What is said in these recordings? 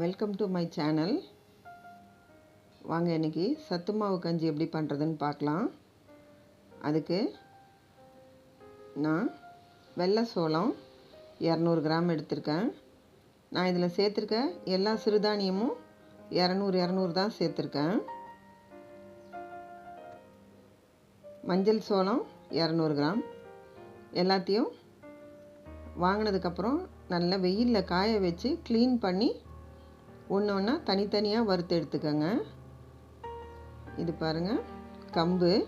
Welcome to my channel வாங்க இன்றைக்கி சத்து மாவு கஞ்சி எப்படி பண்ணுறதுன்னு பார்க்கலாம். அதுக்கு நான் வெள்ளை சோளம் இரநூறு கிராம் எடுத்திருக்கேன். நான் இதில் சேர்த்துருக்க எல்லா சிறுதானியமும் இரநூறு இரநூறு தான் சேர்த்துருக்கேன். மஞ்சள் சோளம் இரநூறு கிராம். எல்லாத்தையும் வாங்கினதுக்கப்புறம் நல்லா வெயிலில் காய வச்சு க்ளீன் பண்ணி ஒன்று ஒன்றா தனித்தனியாக வறுத்து எடுத்துக்கோங்க. இது பாருங்கள் கம்பு.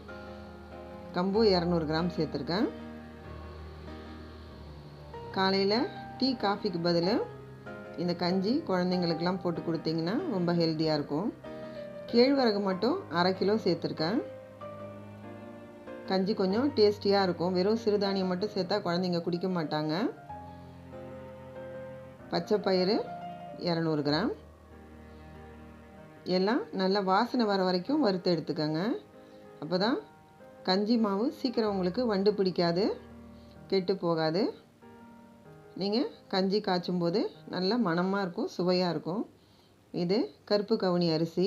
கம்பு இரநூறு கிராம் சேர்த்துருக்கேன். காலையில் டீ காஃபிக்கு பதில் இந்த கஞ்சி குழந்தைங்களுக்கெல்லாம் போட்டு கொடுத்தீங்கன்னா ரொம்ப ஹெல்த்தியாக இருக்கும். கேழ்வரகு மட்டும் அரை கிலோ சேர்த்துருக்கேன். கஞ்சி கொஞ்சம் டேஸ்டியாக இருக்கும். வெறும் சிறுதானியம் மட்டும் சேர்த்தா குழந்தைங்க குடிக்க மாட்டாங்க. பச்சை பயிறு இரநூறு கிராம். எல்லாம் நல்லா வாசனை வர வரைக்கும் வறுத்து எடுத்துக்கோங்க. அப்போ தான் கஞ்சி மாவு சீக்கிரம் உங்களுக்கு வண்டு பிடிக்காது கெட்டு போகாது. நீங்கள் கஞ்சி காய்ச்சும் போது நல்லா மணமாக இருக்கும் சுவையாக இருக்கும். இது கருப்பு கவுனி அரிசி.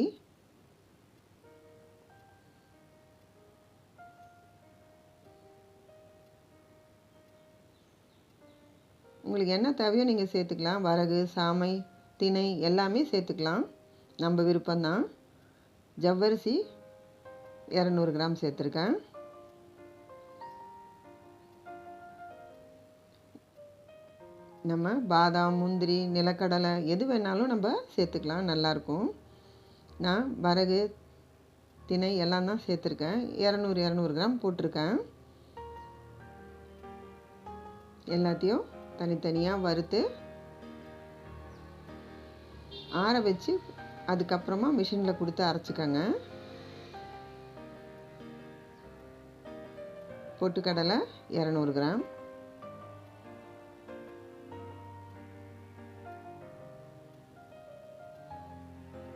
உங்களுக்கு என்ன தேவையோ நீங்கள் சேர்த்துக்கலாம். வரகு சாமை திணை எல்லாமே சேர்த்துக்கலாம். நம்ம விருப்பம்தான். ஜவ்வரிசி இரநூறு கிராம் சேர்த்துருக்கேன். நம்ம பாதாம் முந்திரி நிலக்கடலை எது வேணாலும் நம்ம சேர்த்துக்கலாம் நல்லாயிருக்கும். நான் வரகு திணை எல்லாம் தான் சேர்த்துருக்கேன். இரநூறு இரநூறு கிராம் போட்டிருக்கேன். எல்லாத்தையும் தனித்தனியாக வறுத்து ஆற வச்சு அதுக்கப்புறமா மிஷினில் கொடுத்து அரைச்சிக்கோங்க. பொட்டுக்கடலை இரநூறு கிராம்.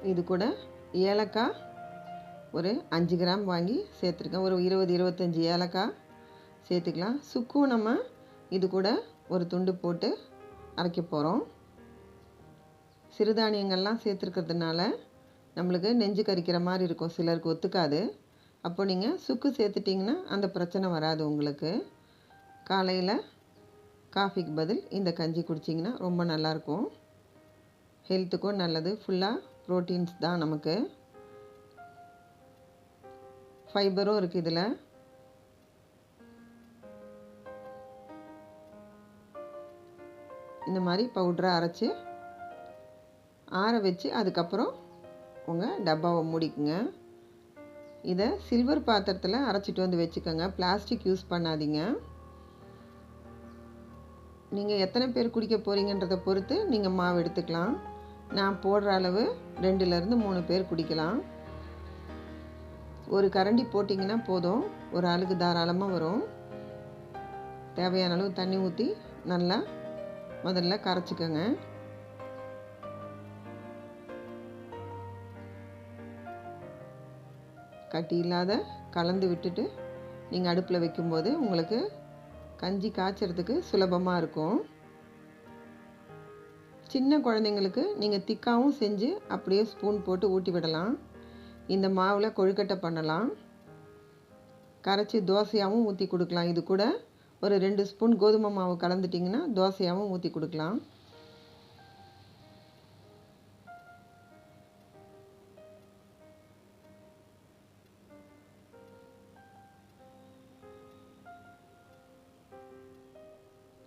இது கூட ஏலக்காய் ஒரு அஞ்சு கிராம் வாங்கி சேர்த்துருக்கேன். ஒரு இருபது இருபத்தஞ்சி ஏலக்காய் சேர்த்துக்கலாம். சுக்கும் நம்ம இது கூட ஒரு துண்டு போட்டு அரைக்க போகிறோம் சிறுதானியங்கள்லாம் சேர்த்துருக்கிறதுனால நம்மளுக்கு நெஞ்சு கறிக்கிற மாதிரி இருக்கும். சிலருக்கு ஒத்துக்காது. அப்போ நீங்கள் சுக்கு சேர்த்துட்டிங்கன்னா அந்த பிரச்சனை வராது உங்களுக்கு. காலையில் காஃபிக்கு பதில் இந்த கஞ்சி குடிச்சிங்கன்னா ரொம்ப நல்லாயிருக்கும். ஹெல்த்துக்கும் நல்லது. ஃபுல்லாக ப்ரோட்டீன்ஸ் தான் நமக்கு. ஃபைபரும் இருக்குது இதில். இந்த மாதிரி பவுட்ரை அரைச்சி ஆற வச்சு அதுக்கப்புறம் உங்கள் டப்பாவை மூடிக்குங்க. இதை சில்வர் பாத்திரத்தில் அரைச்சிட்டு வந்து வச்சுக்கோங்க. பிளாஸ்டிக் யூஸ் பண்ணாதீங்க. நீங்கள் எத்தனை பேர் குடிக்க போகிறீங்கன்றதை பொறுத்து நீங்கள் மாவு எடுத்துக்கலாம். நான் போடுற அளவு ரெண்டுலேருந்து மூணு பேர் குடிக்கலாம். ஒரு கரண்டி போட்டிங்கன்னா போதும். ஒரு ஆளுக்கு தாராளமாக வரும். தேவையான அளவு தண்ணி ஊற்றி நல்லா முதல்ல கரைச்சிக்கோங்க. கட்டி இல்லாத கலந்து விட்டுட்டு நீங்கள் அடுப்பில் வைக்கும்போது உங்களுக்கு கஞ்சி காய்ச்சறதுக்கு சுலபமாக இருக்கும். சின்ன குழந்தைங்களுக்கு நீங்கள் திக்காவும் செஞ்சு அப்படியே ஸ்பூன் போட்டு ஊட்டி விடலாம். இந்த மாவில் கொழுக்கட்டை பண்ணலாம். கரைச்சி தோசையாகவும் ஊற்றி கொடுக்கலாம். இது கூட ஒரு ரெண்டு ஸ்பூன் கோதுமை மாவு கலந்துட்டிங்கன்னா தோசையாகவும் ஊற்றி கொடுக்கலாம்.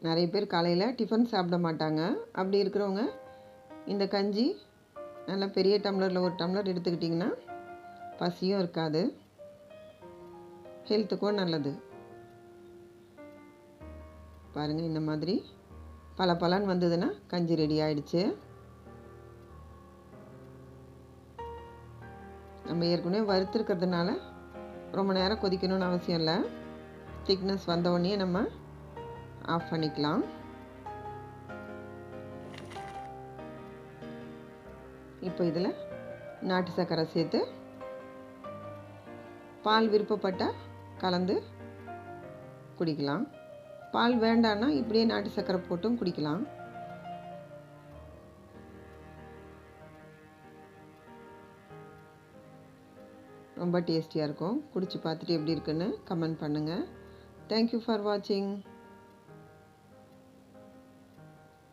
நிறைய பேர் காலையில் டிஃபன் சாப்பிட மாட்டாங்க. அப்படி இருக்கிறவங்க இந்த கஞ்சி நல்லா பெரிய டம்ளரில் ஒரு டம்ளர் எடுத்துக்கிட்டிங்கன்னா பசியும் இருக்காது. ஹெல்த்துக்கும் நல்லது. பாருங்கள் இந்த மாதிரி பல பலன் வந்ததுன்னா கஞ்சி ரெடி ஆயிடுச்சு. நம்ம ஏற்கனவே வறுத்துருக்கிறதுனால ரொம்ப நேரம் கொதிக்கணும்னு அவசியம் இல்லை. திக்னஸ் வந்தவுடனே நம்ம ஆஃப் பண்ணிக்கலாம். இப்போ இதில் நாட்டு சர்க்கரை சேர்த்து பால் விருப்பப்பட்டால் கலந்து குடிக்கலாம். பால் வேண்டான்னா இப்படியே நாட்டு சக்கரை போட்டும் குடிக்கலாம். ரொம்ப டேஸ்டியாக இருக்கும். குடிச்சு பார்த்துட்டு எப்படி இருக்குன்னு கமெண்ட் பண்ணுங்கள் தேங்க்யூ ஃபார் வாட்சிங்